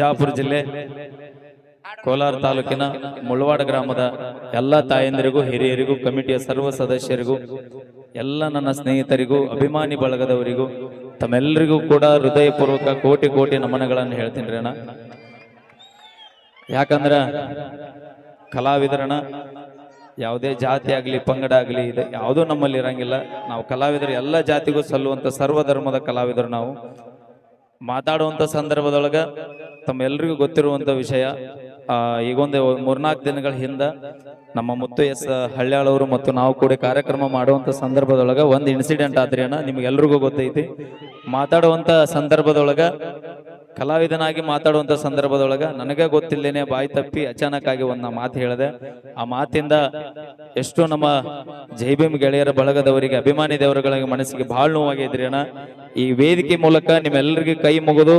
ಬಿಜಾಪುರ ಜಿಲ್ಲೆ, ಕೋಲಾರ ತಾಲೂಕಿನ ಮುಳವಾಡ ಗ್ರಾಮದ ಎಲ್ಲ ತಾಯಂದಿರಿಗೂ, ಹಿರಿಯರಿಗೂ, ಕಮಿಟಿಯ ಸರ್ವ ಸದಸ್ಯರಿಗೂ, ಎಲ್ಲ ನನ್ನ ಸ್ನೇಹಿತರಿಗೂ, ಅಭಿಮಾನಿ ಬಳಗದವರಿಗೂ, ತಮ್ಮೆಲ್ಲರಿಗೂ ಕೂಡ ಹೃದಯಪೂರ್ವಕ ಕೋಟಿ ಕೋಟಿ ನಮನಗಳನ್ನು ಹೇಳ್ತೀನಿ ರೀ ಅಣ್ಣ. ಯಾಕಂದ್ರ ಕಲಾವಿದರಣ ಯಾವುದೇ ಜಾತಿ ಆಗಲಿ, ಪಂಗಡ ಆಗಲಿ, ಇದೆ ಯಾವುದೂ ನಮ್ಮಲ್ಲಿ ಇರಂಗಿಲ್ಲ. ನಾವು ಕಲಾವಿದರು ಎಲ್ಲ ಜಾತಿಗೂ ಸಲ್ಲುವಂಥ ಸರ್ವ ಧರ್ಮದ ಕಲಾವಿದರು ನಾವು. ಮಾತಾಡುವಂಥ ಸಂದರ್ಭದೊಳಗ ತಮ್ಮೆಲ್ಲರಿಗೂ ಗೊತ್ತಿರುವಂತ ವಿಷಯ ಈಗೊಂದು ಮೂರ್ನಾಲ್ಕು ದಿನಗಳ ಹಿಂದ ನಮ್ಮ ಮುತ್ತು ಎಸ್ ಹಳ್ಯಾಳವರು ಮತ್ತು ನಾವು ಕೂಡ ಕಾರ್ಯಕ್ರಮ ಮಾಡುವಂತ ಸಂದರ್ಭದೊಳಗೆ ಒಂದು ಇನ್ಸಿಡೆಂಟ್ ಆದ್ರಿ ಅಣ್ಣ, ನಿಮ್ಗೆಲ್ರಿಗೂ ಗೊತ್ತೈತಿ. ಮಾತಾಡುವಂತ ಸಂದರ್ಭದೊಳಗೆ, ಕಲಾವಿದನಾಗಿ ಮಾತಾಡುವಂತ ಸಂದರ್ಭದೊಳಗೆ ನನಗೆ ಗೊತ್ತಿಲ್ಲೇನೆ ಬಾಯಿ ತಪ್ಪಿ ಅಚಾನಕ್ ಆಗಿ ಒಂದು ಮಾತು ಹೇಳಿದೆ. ಆ ಮಾತಿಂದ ಎಷ್ಟು ನಮ್ಮ ಜೈಬಿಮ್ ಗೆಳೆಯರ ಬಳಗದವರಿಗೆ, ಅಭಿಮಾನಿ ದೇವರುಗಳಿಗೆ ಮನಸ್ಸಿಗೆ ಬಹಳ ನೋವಾಗಿದ್ರಿ ಅಣ್ಣ. ಈ ವೇದಿಕೆ ಮೂಲಕ ನಿಮ್ಮೆಲ್ಲರಿಗೆ ಕೈ ಮುಗಿದು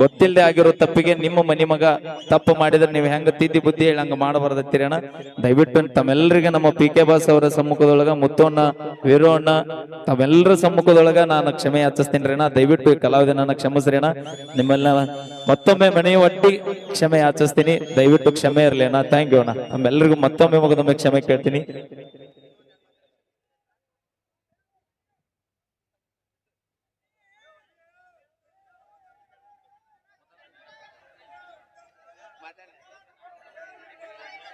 ಗೊತ್ತಿಲ್ಲದೆ ಆಗಿರೋ ತಪ್ಪಿಗೆ ನಿಮ್ಮ ಮನಿ ಮಗ ತಪ್ಪು ಮಾಡಿದ್ರೆ ನೀವು ಹೆಂಗ ತಿದ್ದಿ ಬುದ್ಧಿ ಹೇಳಿ ಹಂಗ ಮಾಡಬಾರ್ದತ್ತೀರಣ್ಣ ದಯವಿಟ್ಟು ತಮ್ಮೆಲ್ಲರಿಗೆ ನಮ್ಮ ಪಿ ಕೆ ಬಾಸ್ ಅವರ ಸಮ್ಮುಖದೊಳಗ ಮುತ್ತೋಣ್ಣ, ವೀರೋಣ್ಣ ಅಣ್ಣ ತಮ್ಮೆಲ್ಲರ ಸಮ್ಮುಖದೊಳಗ ನಾನು ಕ್ಷಮೆ ಯಾಚಿಸ್ತೀನಿ ಅಣ್ಣ. ದಯವಿಟ್ಟು ಕ್ಷಮಿಸ್ರಿ ಅಣ್ಣ. ನಿಮ್ಮೆಲ್ಲ ಮತ್ತೊಮ್ಮೆ ಮನೆಯ ಒಟ್ಟಿ ಕ್ಷಮೆ ಯಾಚಿಸ್ತೀನಿ. ದಯವಿಟ್ಟು ಕ್ಷಮೆ ಇರಲಿ ಅಣ್ಣ. ಥ್ಯಾಂಕ್ ಯು ಅಣ್ಣ. ತಮ್ಮೆಲ್ಲರಿಗೂ ಮತ್ತೊಮ್ಮೆ ಮಗದೊಮ್ಮೆ ಕ್ಷಮೆ ಕೇಳ್ತೀನಿ.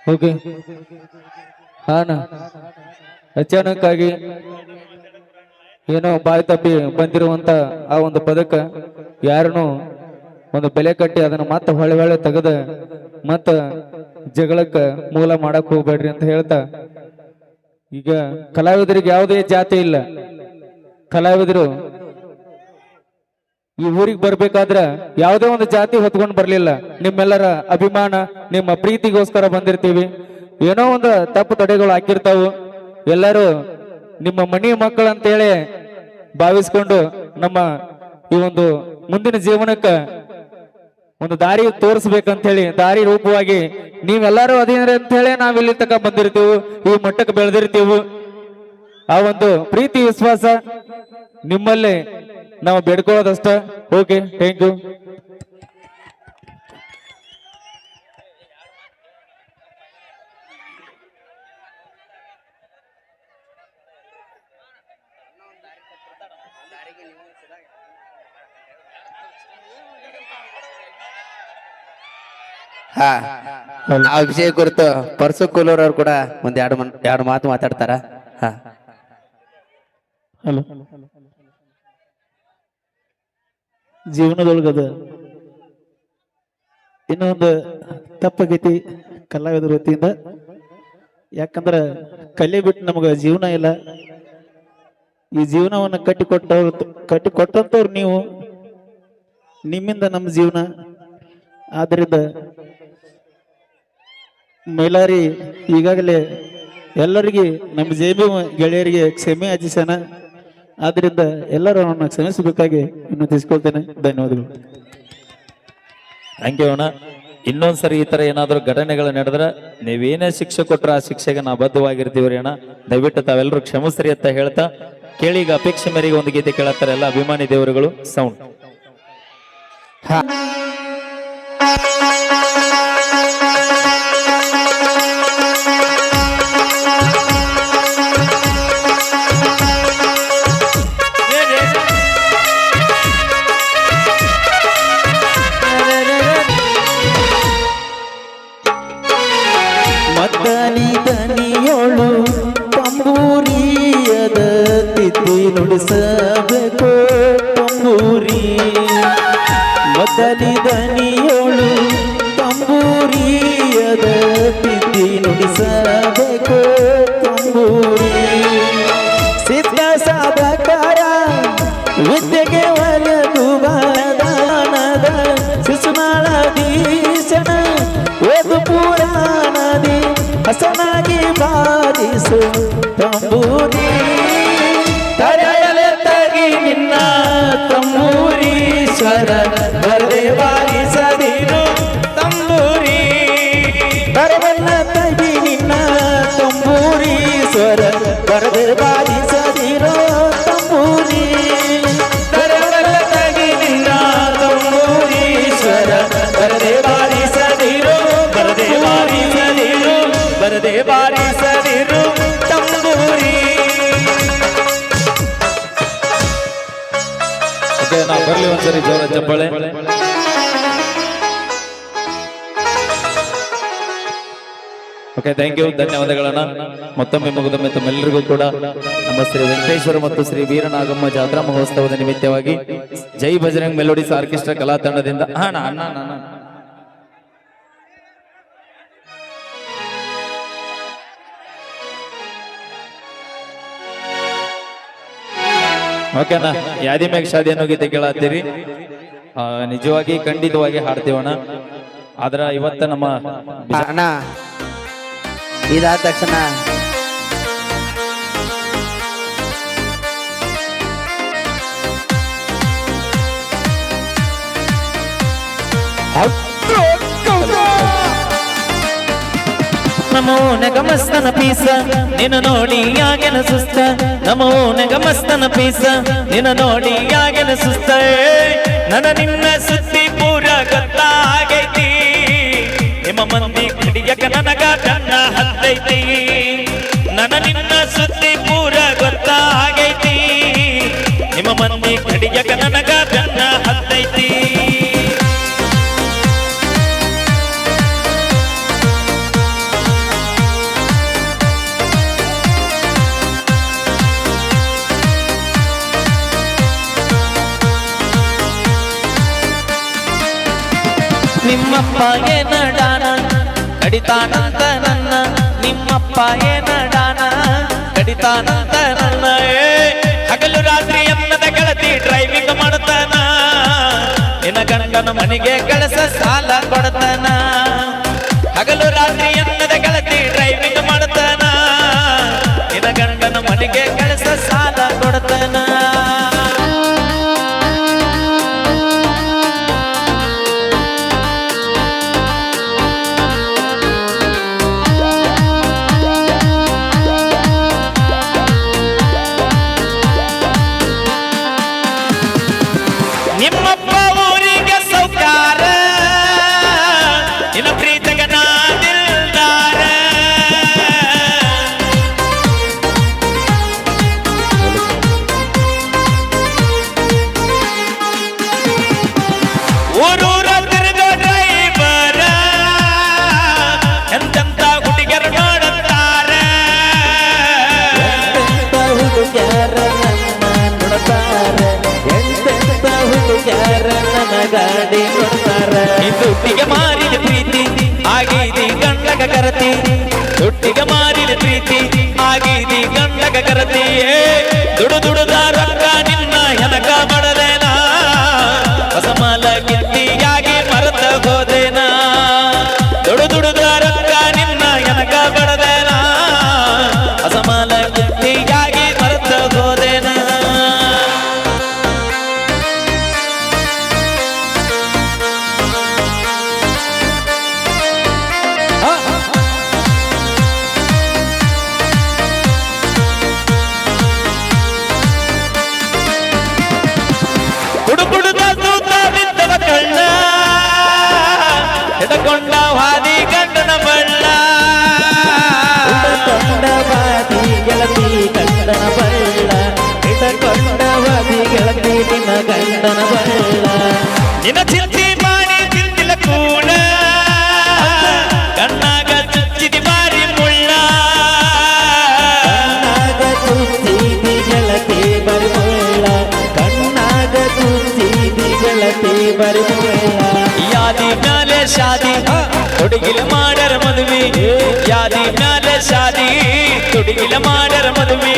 ಓಕೆ ಹಾನ. ಅಚಾನಕ್ ಆಗಿ ಏನೋ ಬಾಯಿ ತಪ್ಪಿ ಬಂದಿರುವಂತ ಆ ಒಂದು ಪದಕ ಯಾರನ್ನು ಒಂದು ಬೆಲೆ ಕಟ್ಟಿ ಅದನ್ನ ಮತ್ತೆ ಹೊಳೆ ಹೊಳೆ ತೆಗೆದ ಮತ್ತ ಜಗಳಕ್ಕ ಮೂಲ ಮಾಡಕ್ ಹೋಗ್ಬೇಡ್ರಿ ಅಂತ ಹೇಳ್ತಾ. ಈಗ ಕಲಾವಿದರಿಗೆ ಯಾವುದೇ ಜಾತಿ ಇಲ್ಲ. ಕಲಾವಿದರು ಈ ಊರಿಗೆ ಬರ್ಬೇಕಾದ್ರೆ ಯಾವುದೇ ಒಂದು ಜಾತಿ ಹೊತ್ಕೊಂಡು ಬರಲಿಲ್ಲ. ನಿಮ್ಮೆಲ್ಲರ ಅಭಿಮಾನ, ನಿಮ್ಮ ಪ್ರೀತಿಗೋಸ್ಕರ ಬಂದಿರ್ತೀವಿ. ಏನೋ ಒಂದು ತಪ್ಪು ತಡೆಗಳು ಹಾಕಿರ್ತಾವು. ಎಲ್ಲರೂ ನಿಮ್ಮ ಮನಿ ಮಕ್ಕಳು ಅಂತೇಳಿ ಭಾವಿಸ್ಕೊಂಡು ನಮ್ಮ ಈ ಒಂದು ಮುಂದಿನ ಜೀವನಕ್ಕೆ ಒಂದು ದಾರಿ ತೋರಿಸ್ಬೇಕಂತ ಹೇಳಿ ದಾರಿ ರೂಪವಾಗಿ ನೀವೆಲ್ಲರೂ ಅದೇನ್ರಿ ಅಂತ ಹೇಳಿ ನಾವ್ ಇಲ್ಲಿ ತಕ ಬಂದಿರ್ತೀವಿ, ಈ ಮಟ್ಟಕ್ಕೆ ಬೆಳೆದಿರ್ತೀವಿ. ಆ ಒಂದು ಪ್ರೀತಿ, ವಿಶ್ವಾಸ ನಿಮ್ಮಲ್ಲಿ ನಾವು ಬೇಡ್ಕೊಳ್ಳೋದಷ್ಟ? ಓಕೆ ಥ್ಯಾಂಕ್ ಯು ಹಾ ಆ ವಿಷಯ ಕುರಿತು ಪರ್ಸು ಕೂಲೂರ್ ಅವ್ರು ಕೂಡ ಒಂದ್ ಎರಡು ಎರಡು ಮಾತು ಮಾತಾಡ್ತಾರ. ಹಾ. ಹಲೋ. ಜೀವನದೊಳಗದ ಇನ್ನೊಂದು ತಪ್ಪಾಗೈತಿ ಕಲಾವಿದರ ವತಿಯಿಂದ, ಯಾಕಂದ್ರೆ ಕಲೆ ಬಿಟ್ಟು ನಮಗೆ ಜೀವನ ಇಲ್ಲ. ಈ ಜೀವನವನ್ನ ಕಟ್ಟಿಕೊಟ್ಟವ್ರು, ಕಟ್ಟಿಕೊಟ್ಟಂತವ್ರು ನೀವು, ನಿಮ್ಮಿಂದ ನಮ್ಮ ಜೀವನ. ಆದ್ದರಿಂದ ಮೈಲಾರಿ ಈಗಾಗಲೇ ಎಲ್ಲರಿಗೆ, ನಮ್ಮ ಜೇಬಿ ಗೆಳೆಯರಿಗೆ ಕ್ಷಮೆ ಯಾಚಿಸೋಣ ಆದ್ರಿಂದ ಎಲ್ಲರೂ ಅವನ್ನ ಕ್ಷಮಿಸಬೇಕಾಗಿ ವಿನಂತಿಸ್ಕೊಳ್ತೇನೆ. ಧನ್ಯವಾದಗಳು. ಥ್ಯಾಂಕ್ ಯು ಅಣ್ಣ ಇನ್ನೊಂದ್ಸರಿ ಈ ತರ ಏನಾದರೂ ಘಟನೆಗಳು ನಡೆದ್ರೆ ನೀವೇನೇ ಶಿಕ್ಷೆ ಕೊಟ್ರ ಆ ಶಿಕ್ಷೆಗೆ ನಾ ಬದ್ಧವಾಗಿರ್ತೀವ್ರಿ ರೀ ಅಣ್ಣ. ದಯವಿಟ್ಟು ತಾವೆಲ್ಲರೂ ಕ್ಷಮಿಸ್ರಿ ಅಂತ ಹೇಳ್ತಾ ಕೇಳಿ ಈಗ ಅಪೇಕ್ಷೆ ಮೇರೆಗೆ ಒಂದು ಗೀತೆ ಕೇಳತ್ತಾರೆ ಎಲ್ಲ ಅಭಿಮಾನಿ ದೇವರುಗಳು ಸೌಂಡ್. ತಿದ್ದಿ ತಂಬೂರಿ. ಮೊದಲಿ ದನಿಯೋಳು ತಂಬೂರಿಯದ ತಿದ್ದಿ ನುಡಿಸಬೇಕು ತಂಬೂರಿ. ಸಿದ್ಧ ಸಾಧಕರ ವಿದ್ಯೆಗೆ ಒಲದು ಬಾಳದಾನದ ಶಿಶುನಾಳದೀಶನ ಓದು ಪುರಾಣದಿ ಹಸನಾಗಿ ಬಾರಿಸು ತಂಬೂರಿ. চরণ ಓಕೆ ಥ್ಯಾಂಕ್ ಯು ಧನ್ಯವಾದಗಳನ್ನ. ಮತ್ತೊಮ್ಮೆ ಮುಗಿದೊಮ್ಮೆ ತಮ್ಮೆಲ್ಲರಿಗೂ ಕೂಡ ನಮ್ಮ ಶ್ರೀ ವೆಂಕಟೇಶ್ವರ ಮತ್ತು ಶ್ರೀ ವೀರನಾಗಮ್ಮ ಜಾತ್ರಾ ಮಹೋತ್ಸವದ ನಿಮಿತ್ತವಾಗಿ ಜೈ ಬಜರಂಗ್ ಮೆಲೋಡಿಸ್ ಆರ್ಕೆಸ್ಟ್ರಾ ಕಲಾ ತಂಡದಿಂದ. ಅಣ್ಣ ಅಣ್ಣ. ಓಕೆನಾ ಯಾದಿ ಮ್ಯಾಗ ಶಾದಿ ಅನ್ನೋ ಗೀತೆ ಕೇಳತ್ತೀರಿ. ನಿಜವಾಗಿ ಖಂಡಿತವಾಗಿ ಹಾಡ್ತೀವಣ್ಣ. ಆದ್ರ ಇವತ್ತ ನಮ್ಮ ಅಣ್ಣ ಇದಾದ ತಕ್ಷಣ ನಮೋ ನಗಮಸ್ತನ ಪೀಸ, ನಿನ್ನ ನೋಡಿ ಯಾಗೆನ ಸುಸ್ತ ನಮೋ ನಗಮಸ್ತನ ಪೀಸ, ನಿನ್ನ ನೋಡಿ ಯಾಗೆನ ಸುಸ್ತ ನನ ನನ್ನ ಸುದ್ದಿ ಮಂದಿ ಕಡಿಯಕ ನನಗ ಬೆನ್ನ ಹತ್ತೈತಿ. ನಿಮ್ಮಪ್ಪ ಏನಡಾನ ಕಡಿತಾನಂತ ನನ್ನ. ನಿಮ್ಮಪ್ಪ ಏನಡಾನ ಕಡಿತಾನಂತ ನನ್ನ. ಹಗಲು ರಾತ್ರಿ ಡ್ರೈವಿಂಗ್ ಮಾಡ್ತಾನ. ನಿನ್ನ ಗಂಡನ ಮನೆಗೆ ಕಳಸ ಸಾಲ ಕೊಡ್ತಾನ. ಹಗಲು ರಾತ್ರಿ ಅನ್ನದ ಗೆಳತಿ ಡ್ರೈವಿಂಗ್ ಮಾಡ್ತಾನ. ನಿನ್ನ ಗಂಡನ ಮನೆಗೆ ಕಳಸ ಸಾಲ ಕೊಡ್ತಾನ. ಯಾದಿ ಮ್ಯಾಲೆ ಶಾದಿ ಹುಡುಗಿಲ ಮಾಡರ ಮದುವೆ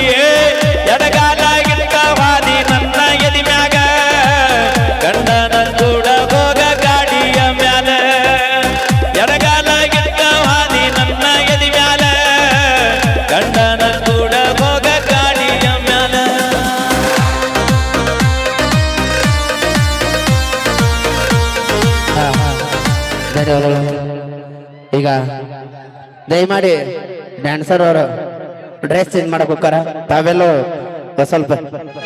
ದಯಮಾಡಿ ಡ್ಯಾನ್ಸರ್ ಅವರು ಡ್ರೆಸ್ ಚೇಂಜ್ ಮಾಡಕ್ ಹೋಗಾರ ತಾವೆಲ್ಲ ಸ್ವಲ್ಪ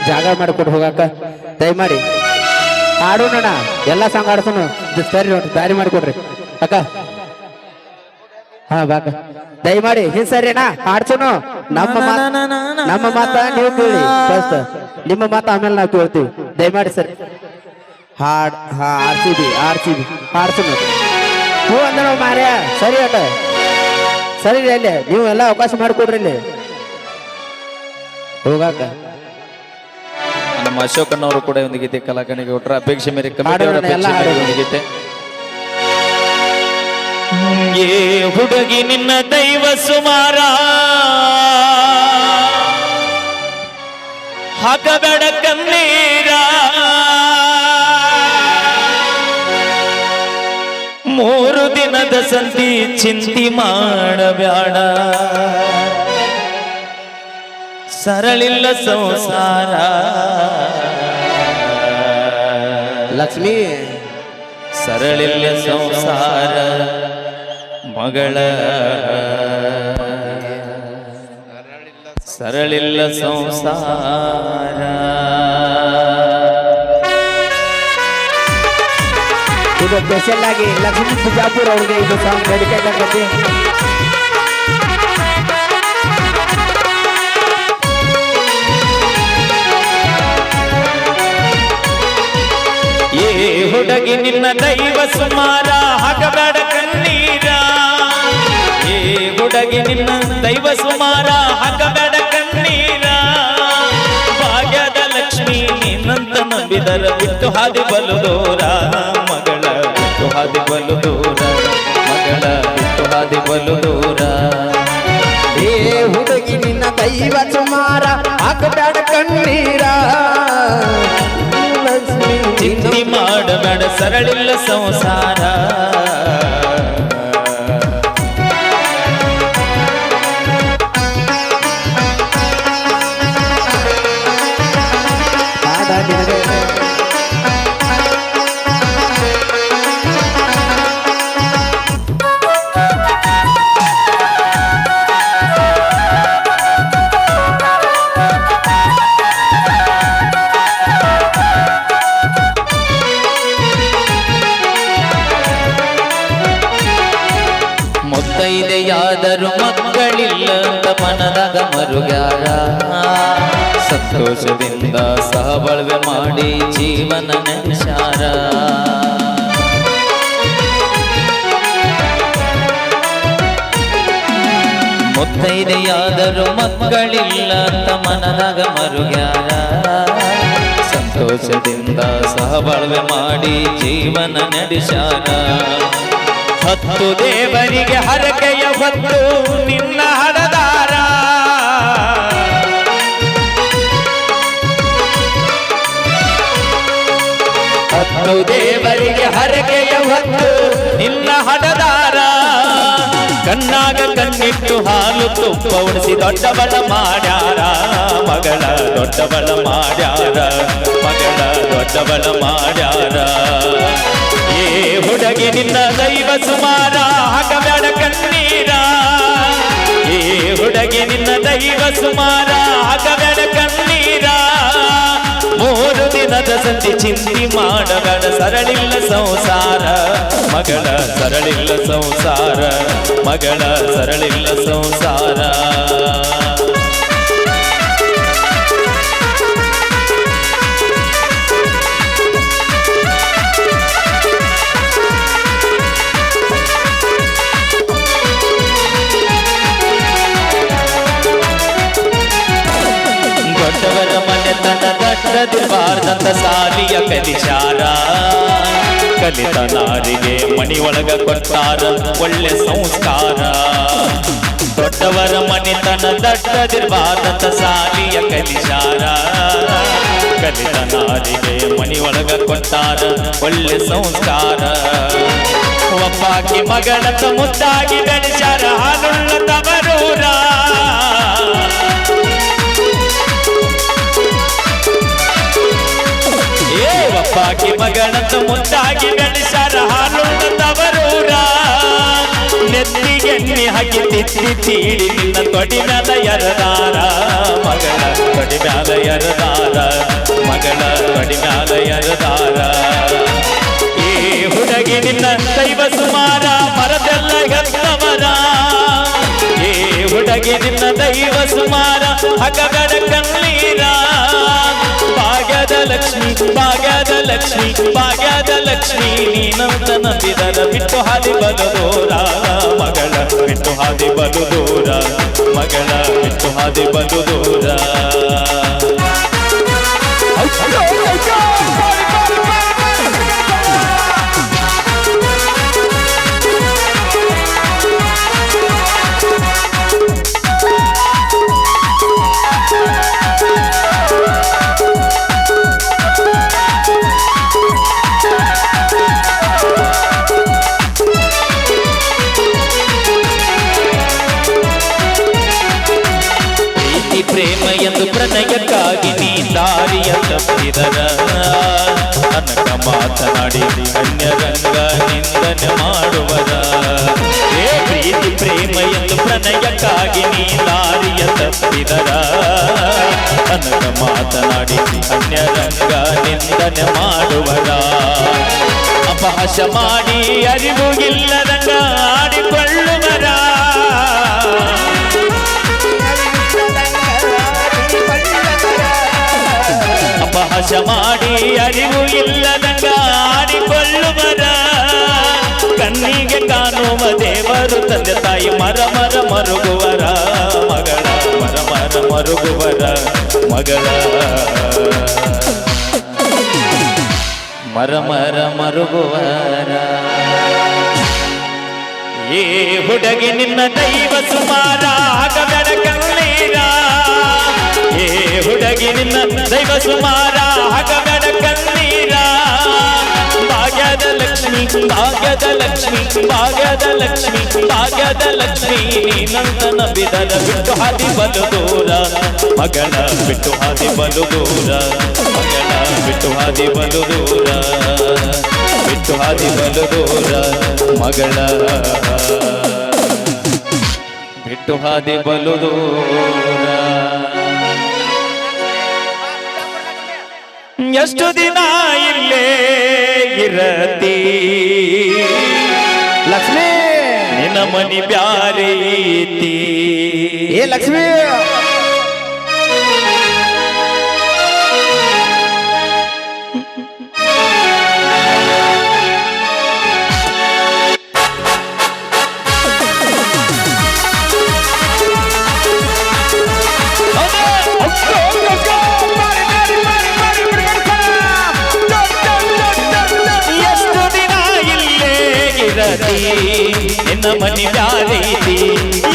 ಜಾಗ ಮಾಡಿಕೊಟ್ಟು ಹೋಗಾಕ. ದಯಮಾಡಿ. ಆಡೋಣ ಎಲ್ಲ ಸಾಂಗ್ ಆಡ್ಸೋಣ ಸರಿ ನೋಡ್ರಿ, ದಾರಿ ಮಾಡಿಕೊಡ್ರಿ. ಅಕ್ಕ. ಹಾ ಬಾಕ ದಯಮಾಡಿ ಹಿಂಗ್ ಸರಿನಾ ಆಡ್ಸೋಣ ನಮ್ಮ ನಮ್ಮ ಮಾತ ನೀವು ಕೇಳಿ. ಫಸ್ಟ್ ನಿಮ್ಮ ಮಾತ ಆಮೇಲೆ ನಾವು ಕೇಳ್ತೀವಿ. ದಯಮಾಡಿ ಸರಿ. ಹಾಡ್ ಹಾ ಆಡ್ಸಿದ್ವಿ ಆಡ್ಸಿದ್ವಿ ಆಡ್ಸೋಣ ಹ್ಞೂ ಅಂದ್ರ ಮಾರ್ಯ ಸರಿ ಅಟ ಸರಿ ರೀ ಅಲ್ಲಿ ನೀವು ಎಲ್ಲ ಅವಕಾಶ ಮಾಡಿಕೊಡ್ರಿ ಅಲ್ಲಿ. ಹೋಗಾಕ. ನಮ್ಮ ಅಶೋಕನವರು ಕೂಡ ಒಂದು ಗೀತೆ ಕಲಾಕಣಿಗೆ ಕೊಟ್ಟರೆ. ಅಪೇಕ್ಷೆ ಮೇರೆ ಅಪೇಕ್ಷೆ ಒಂದು ಗೀತೆ. ಏ ಹುಡುಗಿ ನಿನ್ನ ದೈವ ಸುಮಾರ. ಹಾಕಬೇಡ ಕಣ್ಣೀರ. ಮೂರು ದಿನದ ಸಂಧಿ ಚಿಂತಿ ಮಾಡಬೇಡ ಸರಳಿಲ್ಲ ಸಂಸಾರ. ಲಕ್ಷ್ಮಿ ಸರಳಿಲ್ಲ ಸಂಸಾರ ಮಗಳ. ಸರಳಿಲ್ಲ ಸಂಸಾರ. ಇದು ಸ್ಪೆಷಲ್ ಆಗಿ ಲಕ್ಷ್ಮೀ ಬಿಜಾಪುರ್ ಅವ್ರಿಗೆ ಇದು ಸಾಂಗ್ ಡೆಡಿಕೇಟ್ ಆಗುತ್ತೆ ಏ ಹುಡುಗಿ ನಿನ್ನ ದೈವ ಸುಮಾರ ಹಾಕಬೇಡ ಕಣ್ಣೀರ. ಏ ಹುಡುಗಿ ನಿನ್ನ ದೈವ ಸುಮಾರ ಹಾಕಬೇಡ ಕಣ್ಣೀರ. ಭಾಗ್ಯದ ಲಕ್ಷ್ಮಿ ನಿನ್ನಂತ ನಂಬಿದರ ಬಿಟ್ಟು ಹಾದಿ ಬಲು ಬಿಟ್ಟು ಹಾದಿ ಬಲು ದೂರ, ಮಗಳ ಬಿಟ್ಟು ಹಾದಿ ಬಲು ದೂರ. ಏ ಹುಡುಗಿ, ನಿನ್ನ ದೈವ ಸುಮಾರ ಹಾಕಬೇಡ ಕಣ್ಣೀರ. ಚಿಂತಿ ಮಾಡಬೇಡ ಸರಳಿಲ್ಲ ಸಂಸಾರ. ಮಾಡಿ ಜೀವನ ನೆನೆಸಾರ. ಮುತ್ತೈದೆಯಾದರೂ ಮಕ್ಕಳಿಲ್ಲ ಮರುಗಾರ ಮರುಗ್ಯಾರ. ಸಂತೋಷದಿಂದ ಸಹಬಾಳ್ವೆ ಮಾಡಿ ಜೀವನ ನಡೆಸಾರ. ಹತ್ತು ದೇವರಿಗೆ ಹರಕೆಯ ಹೊತ್ತು ನಿನ್ನ ಹರದಾರ ಹತ್ತು ದೇವರಿಗೆ ಹರಕೆಯ ಹೊತ್ತು ನಿನ್ನ ಹಣದಾರ ಕಣ್ಣಾಗ ಕಣ್ಣಿಟ್ಟು ಹಾಲು ತುಪ್ಪ ಉಣಿಸಿ ದೊಡ್ಡವಳ ಮಾಡ್ಯಾರ. ಮಗಳ ದೊಡ್ಡವಳ ಮಾಡ್ಯಾರ. ಮಗಳ ದೊಡ್ಡವಳ ಮಾಡ್ಯಾರ. ಏ ಹುಡುಗಿ ನಿನ್ನ ದೈವ ಸುಮಾರ ಹಾಕಬೇಡ ಕಣ್ಣೀರ. ಏ ಹುಡುಗಿ ನಿನ್ನ ದೈವ ಸುಮಾರ ಹಾಕಬೇಡ ಕಣ್ಣೀರ. ಮೂರು ದಿನದ ಸಂಧಿ ಚಿಂತಿ ಮಾಡಬೇಡ ಸರಳಿಲ್ಲ ಸಂಸಾರ ಮಗಳ ಸರಳಿಲ್ಲ ಸಂಸಾರ ಮಗಳ ಸರಳಿಲ್ಲ ಸಂಸಾರ ದಟ್ಟದಿರಬಾರ್ದಂತ ಸಾಲಿಯ ಕಲಿಶಾರ ಕಲಿತ ನಾರಿಗೆ ಮಣಿ ಒಳಗ ಕೊಟ್ಟಾರ, ಒಳ್ಳೆ ಸಂಸ್ಕಾರ. ದೊಡ್ಡವರ ಮನೆತನ ದಟ್ಟದಿರಬಾರ್ದಂತ ಸಾಲಿಯ ಕಲಿಸಾರ. ಕಲಿತ ನಾರಿಗೆ ಮಣಿ ಒಳಗ ಕೊಟ್ಟಾರ, ಒಳ್ಳೆ ಸಂಸ್ಕಾರ. ಒಬ್ಬಾಕಿ ಮಗಳಂತ ಮುದ್ದಾಗಿ ಬೆಳೆಸಾರ, ಹಾಲುಳ್ಳ ತವರೂರ. ಒಬ್ಬಾಕಿ ಮಗಳಂತ ಮುದ್ದಾಗಿ ಬೆಳೆಸಾರ ಹಾಲುಳ್ಳ ತವರೂರ ನೆತ್ತ ಹಾಕಿ ತಿತ್ತಿ ತೀಳಿ ನಿನ್ನ ತೊಡಿ ಮ್ಯಾಲ ಎರದಾರ. ಮಗಳ ತೊಡಿ ಮ್ಯಾಲ ಎರದಾರ. ಮಗಳ ತೊಡಿ ಮ್ಯಾಲ ಎರದಾರ. ಈ ಹುಡುಗಿ ನಿನ್ನ ದೈವ ಸುಮಾರ, ಮರದೆಲ್ಲ ಗತ್ತವರ ಈ ಹುಡುಗಿ ನಿನ್ನ ದೈವ ಸುಮಾರ ಹಗಗಡ ಕಣ್ಣೀರ. ಭಾಗ್ಯದ ಲಕ್ಷ್ಮಿ, ಭಾಗ್ಯದ ಲಕ್ಷ್ಮಿ ಭಾಗ್ಯದ ಲಕ್ಷ್ಮಿ ನೀನಂತ ನಂಬಿದರ ಬಿಟ್ಟು ಹಾದಿ ಬಲು ದೂರ, ಮಗಳ ಬಿಟ್ಟು ಹಾದಿ ಬಲು ದೂರ, ಮಗಳ ಬಿಟ್ಟು ಹಾದಿ ಬಲು ದೂರ. ಮಾತನಾಡಿ ಅನ್ಯರಂಗ ನಿಂದನೆ ಮಾಡುವದ. ಏ ಪ್ರೀತಿ, ಪ್ರೇಮ ಎಂದು ಪ್ರಣಯಕ್ಕಾಗಿ ನೀ ದಾರಿಯ ತಪ್ಪಿದರ ಅನಕ ಮಾತನಾಡಿ ಅನ್ಯರಂಗ ನಿಂದನೆ ಮಾಡುವದ. ಅಪಹಾಸ ಮಾಡಿ ಅರಿವು ಇಲ್ಲದಂಗ ಆಡಿಕೊಳ್ಳುವರ ಅಪಹಾಸ ಮಾಡಿ ಅರಿವು ಇಲ್ಲದಂಗ ಆಡಿಕೊಳ್ಳುವರ. ಕಣ್ಣಿಗೆ ಕಾಣುವ ದೇವರು ತಂದೆ ತಾಯಿ ಮರ ಮರ ಮರುಗುವರ. ಮಗಳ ಮರ ಮರ ಮರುಗುವರ. ಮಗಳ ಮರ ಮರ ಮರುಗುವರ. ಏ ಹುಡುಗಿ ನಿನ್ನ ದೈವ ಸುಮಾರ. ಹುಡುಗಿ ನಿನ್ನ ದೈವ ಸುಮಾರ ಹಗಬೇಡ ಕಣ್ಣೀರ. ಭಾಗ್ಯದ ಲಕ್ಷ್ಮಿ ಭಾಗ್ಯದ ಲಕ್ಷ್ಮಿ ಭಾಗ್ಯದ ಲಕ್ಷ್ಮಿ ಭಾಗ್ಯದ ಲಕ್ಷ್ಮಿ. ನೀನಂತನ ಬಿದನ ಬಿಟ್ಟು ಹಾದಿ ಬಲು ದೂರ ಮಗಳ ಬಿಟ್ಟು ಹಾದಿ ಬಲು ದೂರ ಮಗಳ ಬಿಟ್ಟು ಹಾದಿ ಬಲು ದೂರ ಬಿಟ್ಟು ಹಾದಿ ಬಲು ದೂರ ಮಗಳ ಬಿಟ್ಟು ಹಾದಿ ಬಲು ದೂರ ಎಷ್ಟು ದಿನ ಇಲ್ಲೇ ಇರತಿ ಲಕ್ಷ್ಮಿ! ನಿನ್ನ ಮನಿ ಬ್ಯಾರೀತಿ ಏ ಲಕ್ಷ್ಮಿ! ನಿನ್ನ ಮನಿ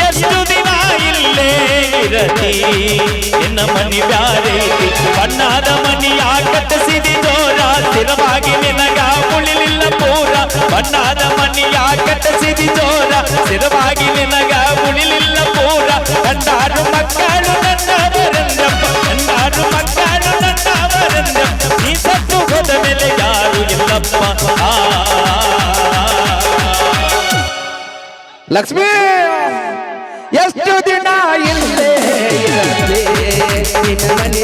ಎಷ್ಟು ದಿನ ಇಲ್ಲೇ ಇರತಿ ನಿನ್ನ ಮನಿ ಬಣ್ಣದ ಮನಿಯ ಕಟ್ಟಿಸಿದಿ ಜೋರ. ಸ್ಥಿರವಾಗಿ ನಿನಗ ಉಳಿಲಿಲ್ಲ ಪೂರ. ಬಣ್ಣದ ಮನಿಯ ಕಟ್ಟಿಸಿದಿ ಜೋರ. ಸ್ಥಿರವಾಗಿ ನಿನಗ ಉಳಿಲಿಲ್ಲ ಪೂರ. ಕಂಡಾರು ಮಕ್ಕಳು ಕಂಡಾರು ಮಕ್ಕಳು ನೀ ಸತ್ತು ಹೋದ ಮೇಲೆ ಯಾರು ಇಲ್ಲಪ್ಪ? ಲಕ್ಷ್ಮಿ! ಎಷ್ಟು ದಿನ ಇಲ್ಲೇ? ಇರತ್ತೆ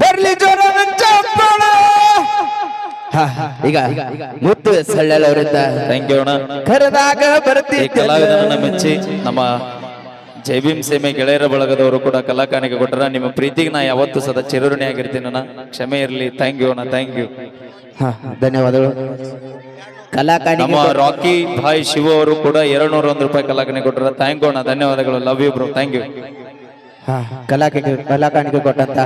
ಬರ್ಲಿ ಜೋರ ಈಗ ಮುದ್ದು ಸಳ್ಳಲವರಿಂದ ಕರೆದಾಗ ಬರ್ತೀವಿ ನಮ್ಮ ಜೈ ಸೇಮೆ ಗೆಳೆಯರ ಬಳಗದವರು ಕೂಡ ಕಲಾ ಕಾಣಿಕೆ ಕೊಟ್ಟರ ನಿಮ್ಮ ಪ್ರೀತಿಗೆ ನಾ ಯಾವತ್ತು ಸದಾ ಚಿರಋಣಿ ಆಗಿರ್ತೀನಿ ಕ್ಷಮೆ ಇರಲಿ. ಥ್ಯಾಂಕ್ ಯು ಅಣ್ಣ. ಥ್ಯಾಂಕ್ ಯು ಧನ್ಯವಾದಗಳು. ಕಲಾಕಾಣಿಕೆ ನಮ್ಮ ರಾಕಿ ಭಾಯ್ ಶಿವ ಅವರು ಕೂಡ ಎರಡ್ ನೂರ ಒಂದು ರೂಪಾಯಿ ಕಲಾಕಾಣಿ ಕೊಟ್ಟರೆ ಥ್ಯಾಂಕ್ ಅಣ್ಣ ಧನ್ಯವಾದಗಳು. Love you bro thank you ಹಾ, ಕಲಾಕಾಣಿಕೆ ಕಲಾಕಾಣಿಕೆ ಕೊಟ್ಟಂತ.